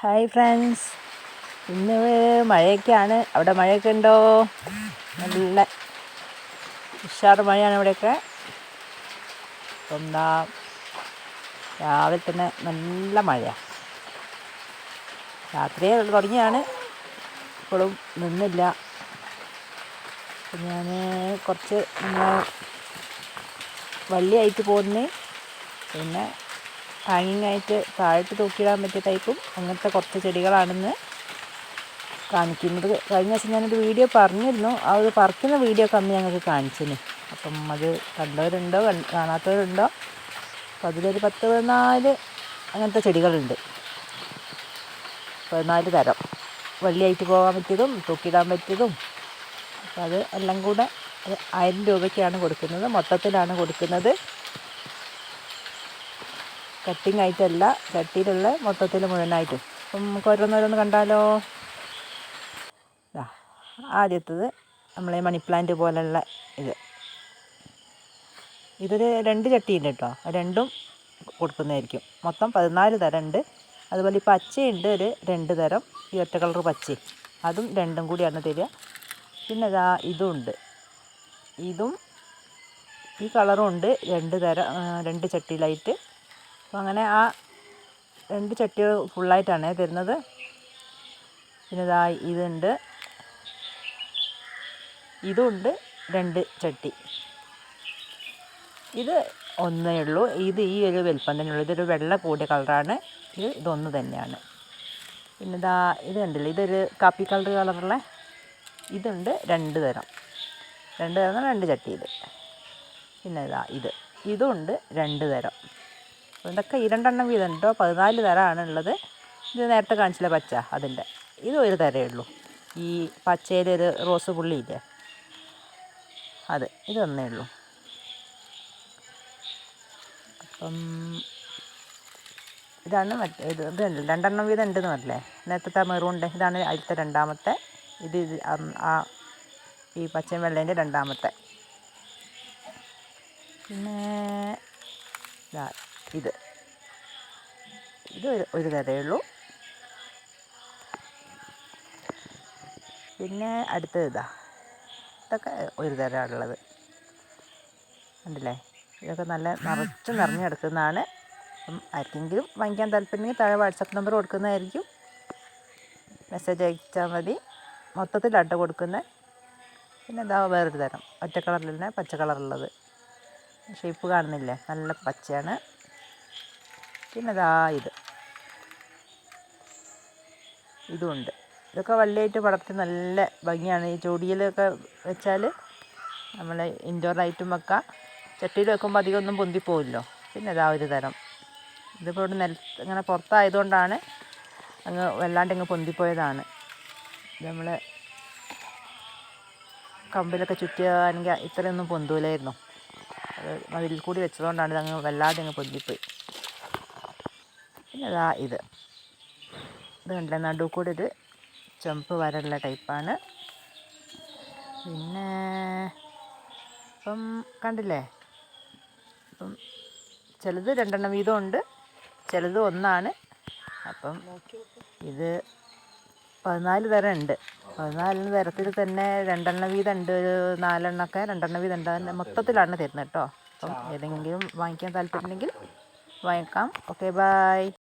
Hi friends ഇന്ന് മഴയൊക്കെയാണ്. അവിടെ മഴയൊക്കെ ഉണ്ടോ? നല്ല ഉഷാറ് മഴയാണ് ഇവിടെയൊക്കെ. എന്താ രാവിലെ തന്നെ നല്ല മഴയാണ് രാത്രിയെ തുടങ്ങിയാണ്. ഇപ്പോഴും നിന്നില്ല. ഞാൻ കുറച്ച് വള്ളിയായിട്ട് പോകുന്നേ പിന്നെ ഹാങ്ങിങ് ആയിട്ട് താഴത്ത് തൂക്കിയിടാൻ പറ്റിയ ടൈപ്പും അങ്ങനത്തെ കുറച്ച് ചെടികളാണെന്ന് കാണിക്കുന്നത്. കഴിഞ്ഞ ദിവസം ഞാനൊരു വീഡിയോ പറഞ്ഞിരുന്നു. ആ ഒരു പറിക്കുന്ന വീഡിയോ ഒക്കെ അന്ന് ഞങ്ങൾക്ക് കാണിച്ചിന്. അപ്പം അത് കണ്ടവരുണ്ടോ? കാണാത്തവരുണ്ടോ? അപ്പം അതിലൊരു പത്ത് പതിനാല് അങ്ങനത്തെ ചെടികളുണ്ട്. പതിനാല് തരം. വള്ളിയായിട്ട് പോകാൻ പറ്റിയതും തൂക്കിയിടാൻ പറ്റിയതും. അപ്പോൾ അത് എല്ലാം കൂടെ ആയിരം രൂപയ്ക്കാണ് കൊടുക്കുന്നത്. മൊത്തത്തിലാണ് കൊടുക്കുന്നത്. കട്ടിങ് ആയിട്ടല്ല ചട്ടിയിലുള്ള മൊത്തത്തിൽ മുഴുവനായിട്ടും. അപ്പം നമുക്ക് ഓരോന്നോരോന്ന് കണ്ടാലോ? ആദ്യത്തത് നമ്മളെ മണി പ്ലാന്റ് പോലുള്ള ഇത്. ഇതൊരു രണ്ട് ചട്ടിയുണ്ട് കേട്ടോ. രണ്ടും കൊടുക്കുന്നതായിരിക്കും. മൊത്തം പതിനാല് തരം ഉണ്ട് അതുപോലെ ഈ പച്ചയുണ്ട് ഒരു രണ്ട് തരം. ഈ ഒറ്റ കളർ പച്ച അതും രണ്ടും കൂടിയാണ് തരിക. പിന്നെ ഇതാ ഇതും ഉണ്ട് ഇതും ഈ കളറും ഉണ്ട്. രണ്ട് തരം രണ്ട് ചട്ടിയിലായിട്ട് അപ്പോൾ അങ്ങനെ ആ രണ്ട് ചട്ടികൾ ഫുള്ളായിട്ടാണ് തരുന്നത്. പിന്നെ ഇതാ ഇതുണ്ട്. ഇതുണ്ട് രണ്ട് ചട്ടി. ഇത് ഒന്നേ ഉള്ളൂ. ഇത് ഈ ഒരു വലിപ്പം തന്നെയുള്ളൂ ഇതൊരു വെള്ള കൂടിയ കളറാണ്. ഇത് ഇതൊന്ന് തന്നെയാണ്. പിന്നെ ഇതാ ഇത് കണ്ടില്ലേ? ഇതൊരു കാപ്പി കളർ കളറുള്ള ഇതുണ്ട് രണ്ട് തരം. രണ്ട് തരം രണ്ട് ചട്ടി ഇത്. പിന്നെ ഇതാ ഇത്. ഇതുണ്ട് രണ്ട് തരം. ഇതൊക്കെ ഈ രണ്ടെണ്ണം വീതം കേട്ടോ പതിനാല് തരമാണ് ഉള്ളത് ഇത് നേരത്തെ കാണിച്ചില്ല പച്ച അതിന്റെ. ഇത് ഒരു തരമേ ഉള്ളൂ. ഈ പച്ചയിലൊരു റോസ് പുള്ളിയില്ലേ അത് ഇതൊന്നേ ഉള്ളൂ. അപ്പം ഇതാണ് മറ്റേ ഇത് ഇത് രണ്ടെണ്ണം വീതം ഉണ്ടെന്ന് പറഞ്ഞില്ലേ? നേരത്തെ മെറൂണ്ട് ഇതാണ് അതിലത്തെ രണ്ടാമത്തെ. ഇത് ആ ഈ പച്ചയും വെള്ളേന്റെ രണ്ടാമത്തെ. പിന്നെ ഇത് ഇത്. ഇത് ഒരു കഥയുള്ളൂ. പിന്നെ അടുത്തത് ഇതാ. ഇതൊക്കെ ഒരു തരമാണുള്ളത് കണ്ടില്ലേ? ഇതൊക്കെ നല്ല നിറച്ച് നിറഞ്ഞെടുക്കുന്നതാണ് അപ്പം ആർക്കെങ്കിലും വാങ്ങിക്കാൻ താല്പര്യമെങ്കിൽ താഴെ വാട്സപ്പ് നമ്പർ കൊടുക്കുന്നതായിരിക്കും. മെസ്സേജ് അയച്ചാൽ മതി. മൊത്തത്തിലാട്ടോ കൊടുക്കുന്നത് പിന്നെ ഇതാ വേറൊരു തരം. ഒറ്റ കളറിൽ തന്നെ പച്ച കളറുള്ളത്. ഷേപ്പ് കാണുന്നില്ലേ? നല്ല പച്ചയാണ്. പിന്നെ ദാ ഇത് ഇതുണ്ട്. ഇതൊക്കെ വള്ളിയായിട്ട് വളർത്തി നല്ല ഭംഗിയാണ്. ഈ ചൊടിയിലൊക്കെ വെച്ചാൽ നമ്മൾ ഇൻഡോർ ആയിട്ടും വെക്കാം ചട്ടിയിൽ വെക്കുമ്പോൾ അധികം ഒന്നും പൊന്തിപ്പോവില്ലോ പിന്നെ ഇതാ ഒരു തരം. ഇതിപ്പോൾ ഇവിടെ നില ഇങ്ങനെ പുറത്തായതുകൊണ്ടാണ് അങ്ങ് വല്ലാണ്ട് അങ്ങ് പൊന്തിപ്പോയതാണ്. നമ്മൾ കമ്പിലൊക്കെ ചുറ്റിയാണെങ്കിൽ ഇത്രയൊന്നും പൊന്തൂലായിരുന്നു. അത് മതിൽ കൂടി വെച്ചതുകൊണ്ടാണ് ഇതങ്ങ് വല്ലാതെ അങ്ങ് പൊന്തിപ്പോയി. പിന്നെ ഇതാ ഇത്. ഇത് കണ്ടില്ല? നടു കൂടെ ചുമപ്പ് വരള്ള ടൈപ്പാണ്. പിന്നെ ഇപ്പം കണ്ടില്ലേ? അപ്പം ചിലത് രണ്ടെണ്ണം വീതമുണ്ട്. ചിലത് ഒന്നാണ്. അപ്പം ഇത് പതിനാല് തരം ഉണ്ട്. പതിനാലിന് തരത്തിൽ തന്നെ രണ്ടെണ്ണം വീതം ഉണ്ട് ഒരു നാലെണ്ണമൊക്കെ രണ്ടെണ്ണം വീതം ഉണ്ട് മൊത്തത്തിലാണ് തരുന്നത് കേട്ടോ. അപ്പം ഏതെങ്കിലും വാങ്ങിക്കാൻ താല്പര്യമുണ്ടെങ്കിൽ വാങ്ങിക്കാം. Okay bye